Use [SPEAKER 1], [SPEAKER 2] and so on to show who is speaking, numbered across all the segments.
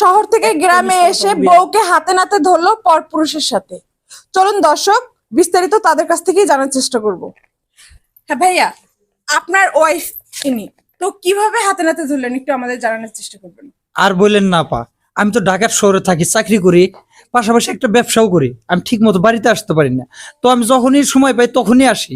[SPEAKER 1] শহর থেকে গ্রামে এসে বউকে হাতে নাতে ধরলো পরপুরুষের সাথে। চলুন দর্শক বিস্তারিত তাদের কাছ থেকেই জানার চেষ্টা করব। হ্যাঁ ভাইয়া আপনার ওয়াইফ ইনি। তো কীভাবে হাতে নাতে ধরলেন? একটু আমাদের জানানোর চেষ্টা করবেন।
[SPEAKER 2] আর বললেন না পা আমি তো ঢাকার শহরে থাকি চাকরি করি পাশাপাশি একটা ব্যবসাও করি। আমি ঠিক মতো বাড়িতে আসতে পারি না। তো আমি যখনই সময় পাই তখনই আসি।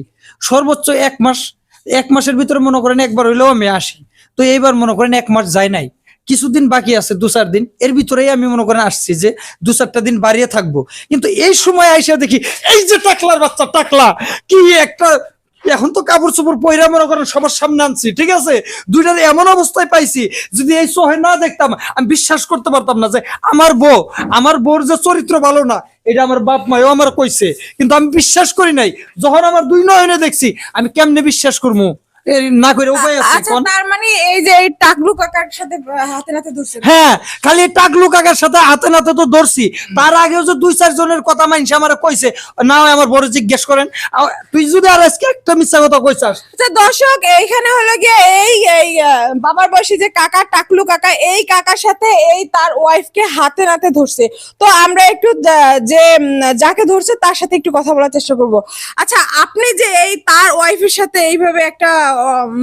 [SPEAKER 2] সর্বোচ্চ এক মাস এক মাসের ভিতরে মনে করেন একবার হইলেও আমি আসি। তো এইবার মনে করেন এক মাস যায় নাই। কিছুদিন বাকি আছে দু চার দিন। এর ভিতরেই আমি মনে করেন আসছি যে দু চারটা দিন বাড়িয়ে থাকব। কিন্তু এই সময় আইসা দেখি, এই যে টাকলার বাচ্চা, টাকলা, কি একটা, এখন তো কাপড় চোপড় পয়রা মনে করেন সবার সামনে আনছি, ঠিক আছে? দুইটার এমন অবস্থায় পাইছি, যদি এই চোখে না দেখতাম, আমি বিশ্বাস করতে পারতাম না যে আমার বউ, আমার বউর যে চরিত্র ভালো না, এটা আমার বাপ মায়ও আমার কইছে। কিন্তু আমি বিশ্বাস করি নাই, যখন আমার দুই নয়নে দেখছি, আমি কেমনে বিশ্বাস করব না করে উপায় আছে
[SPEAKER 1] আচ্ছা তার মানে এই যে এই টাকলু কাকার সাথে হাতে নাতে ধরছেন
[SPEAKER 2] হ্যাঁ খালি টাকলু কাকার সাথে হাতে নাতে তো ধরছি। তার যে দুই চার জনের কথা আমার কইছে না আমার বড় জিজ্ঞেস করেন। তুই যদি আর আজকে একটা মিথ্যা কথা কইছাস।
[SPEAKER 1] আচ্ছা দর্শক এইখানে হলো গিয়ে এই বাবার বয়সী যে কাকা টাকলু কাকা এই কাকার সাথে এই তার ওয়াইফকে হাতে নাতে ধরছে। তো আমরা একটু যে যাকে ধরছে তার সাথে একটু কথা বলার চেষ্টা করব। আচ্ছা আপনি যে এই তার ওয়াইফের সাথে এইভাবে একটা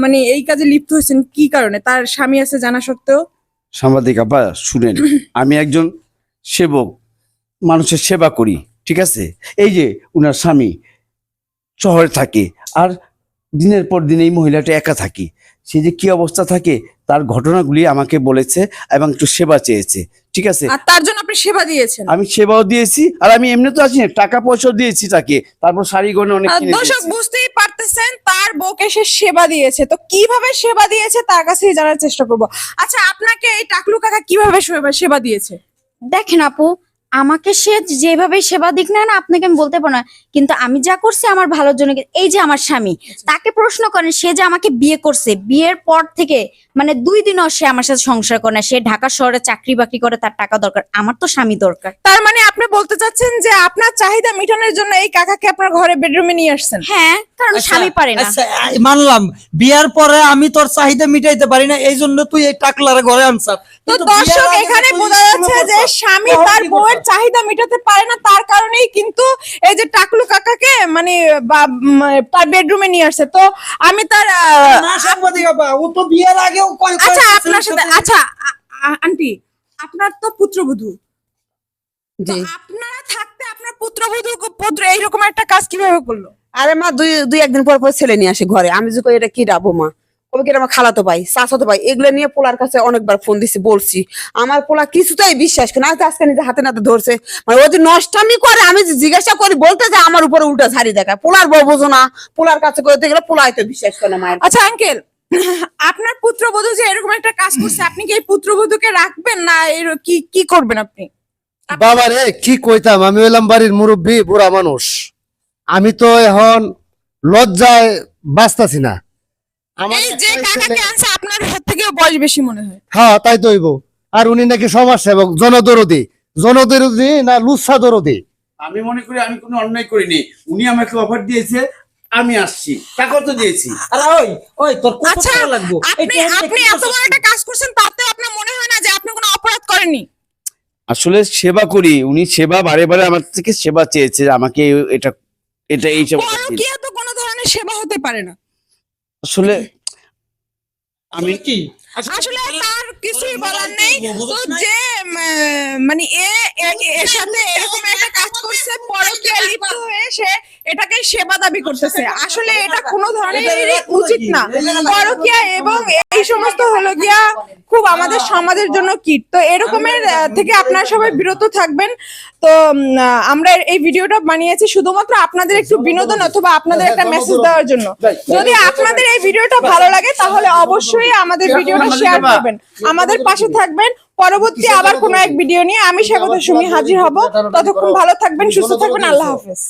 [SPEAKER 1] মানে এই কাজে লিপ্ত হয়েছেন কি কারণে? তার স্বামী আছে জানা সত্ত্বেও?
[SPEAKER 3] সাংবাদিক আপা শুনেন আমি একজন সেবক মানুষের সেবা করি ঠিক আছে? এই যে উনার স্বামী শহরে থাকে আর দিনের পর দিন এই মহিলাটা একা থাকে সে যে কি অবস্থা থাকে তার ঘটনাগুলি আমাকে বলেছে এবং একটু সেবা চেয়েছে ঠিক আছে?
[SPEAKER 1] আর তার জন্য আপনি সেবা দিয়েছেন?
[SPEAKER 3] আমি সেবাও দিয়েছি আর আমি এমনি তো আছি না টাকা পয়সাও দিয়েছি তাকে তারপর শাড়ি গয়না অনেক
[SPEAKER 1] দর্শক। বুঝতেই পারতেছেন তার বউকে সে সেবা দিয়েছে। তো কীভাবে সেবা দিয়েছে তার কাছে জানার চেষ্টা করব। আচ্ছা আপনাকে এই টাকলু কাকা কীভাবে সেবা- দিয়েছে?
[SPEAKER 4] দেখেন আপু আমাকে সে যেভাবে সেবা দিক না আপনাকে আমি বলতে পারব না। কিন্তু আমি যা করছি আমার ভালোর জন্য এই যে আমার স্বামী তাকে প্রশ্ন করেন সে যে আমাকে বিয়ে করছে বিয়ের পর থেকে মানে দুই দিনও সে আমার সাথে সংসার করে না। সে ঢাকা শহরে চাকরি বাকরি করে তার টাকা দরকার আমার তো স্বামী দরকার।
[SPEAKER 1] তার মানে আপনি বলতে চাচ্ছেন যে আপনার চাহিদা মেটানোর জন্য এই কাকাকে আপনার ঘরে বেডরুমে নিয়ে আসছেন।
[SPEAKER 4] হ্যাঁ কারণ
[SPEAKER 2] আচ্ছা,
[SPEAKER 4] স্বামী পারে না।
[SPEAKER 2] আচ্ছা, মানলাম। বিয়ার পরে আমি তোর চাহিদা মিটাইতে পারি না এই জন্য তুই এই টাকলার ঘরে আনসার
[SPEAKER 1] তো দর্শক এখানে বোঝা যাচ্ছে যে স্বামী তার বউয়ের চাহিদা মেটাতে পারে না তার কারণেই কিন্তু এই যে টাকলু কাকাকে মানে তার বেডরুমে নিয়ে আসছে। তো আমি তার
[SPEAKER 2] ও তো বিয়ের আগেও
[SPEAKER 1] আচ্ছা আপনার সাথে আচ্ছা আন্টি আপনার তো পুত্রবধূ। আপনারা থাকতে আপনার পুত্রবধূ পুত্র এইরকম একটা কাজ কীভাবে করল?
[SPEAKER 5] আরে মা দুই দুই একদিন পর পর ছেলে নিয়ে আসে ঘরে। আমি যে কই এটা কি ডাবো মা? কবে কি আমার খালাতো ভাই চাচাতো ভাই? এগুলো নিয়ে পোলার কাছে অনেকবার ফোন দিছি বলছি আমার পোলা কিছুতেই বিশ্বাস করে না। আজ আজকে নিজে হাতে নাতে ধরছে। মানে ও যে নষ্টামি করে আমি যে জিজ্ঞাসা করি বলতে যে আমার উপরে উল্টা ঝাড়ি দেখায়। পোলার বউ বোঝো না পোলার কাছে করতে গেলে পোলাই তো বিশ্বাস করে না মায়ের
[SPEAKER 1] আচ্ছা আঙ্কেল আপনার পুত্রবধূ যে এরকম একটা কাজ করছে আপনি কি এই পুত্রবধূকে রাখবেন না? এর কি কি করবেন আপনি?
[SPEAKER 6] বাবা রে কি কইতাম? আমি হইলাম বাড়ির মুরব্বী বুড়া মানুষ। আমি তো এখন লজ্জায় বাঁচতাছি না। আমার
[SPEAKER 1] এই যে কাকাকে আনছে আপনার হাত থেকে বয়স বেশি মনে হয়।
[SPEAKER 6] হ্যাঁ তাই তো হইব। আর উনি নাকি সমাজ সেবক জনদরদি। জনদরদি না লুচ্ছা দরদি
[SPEAKER 3] আমি মনে করি আমি কোনো অন্যায় করিনি। উনি আমাকে অফার দিয়েছে আমি আসছি। টাকাও তো দিয়েছি।
[SPEAKER 2] আরে ওই ওই তোর কত
[SPEAKER 1] আচ্ছা,
[SPEAKER 2] টাকা লাগবে?
[SPEAKER 1] আপনি আপনি এত বড় একটা কাজ করছেন তাতে আপনার মনে হয় না যে আপনি কোনো অপরাধ করেননি?
[SPEAKER 3] আসলে সেবা করি উনি সেবা বারে বারে আমার থেকে সেবা চেয়েছে আমাকে এটা এটা এই সেবা।
[SPEAKER 1] পরকীয়া তো কোনো ধরনের সেবা হতে পারে না।
[SPEAKER 3] আসলে আমি
[SPEAKER 2] কি?
[SPEAKER 1] আসলে তার কিছুই বলার নেই। তো যে মানে এ এ- এর সাথে এরকম একটা কাজ করছে পরকীয়া লিপ্ত হয়ে সে এটাকে সেবা দাবি করতেছে আসলে এটা কোনো ধরনের উচিত না পরকীয়া এবং এই সমস্ত হলো গিয়া খুব আমাদের সমাজের জন্য কিট তো এরকমের থেকে আপনারা সবাই বিরত থাকবেন তো আমরা এই ভিডিওটা বানিয়েছি শুধুমাত্র আপনাদের একটু বিনোদন অথবা আপনাদের একটা মেসেজ দেওয়ার জন্য যদি আপনাদের এই ভিডিওটা ভালো লাগে তাহলে অবশ্যই আমাদের ভিডিওটা শেয়ার করবেন আমাদের পাশে থাকবেন পরবর্তী আবার কোনো এক ভিডিও নিয়ে আমি স্বাগত সুমি হাজির হব ততক্ষণ ভালো থাকবেন সুস্থ থাকবেন আল্লাহ হাফেজ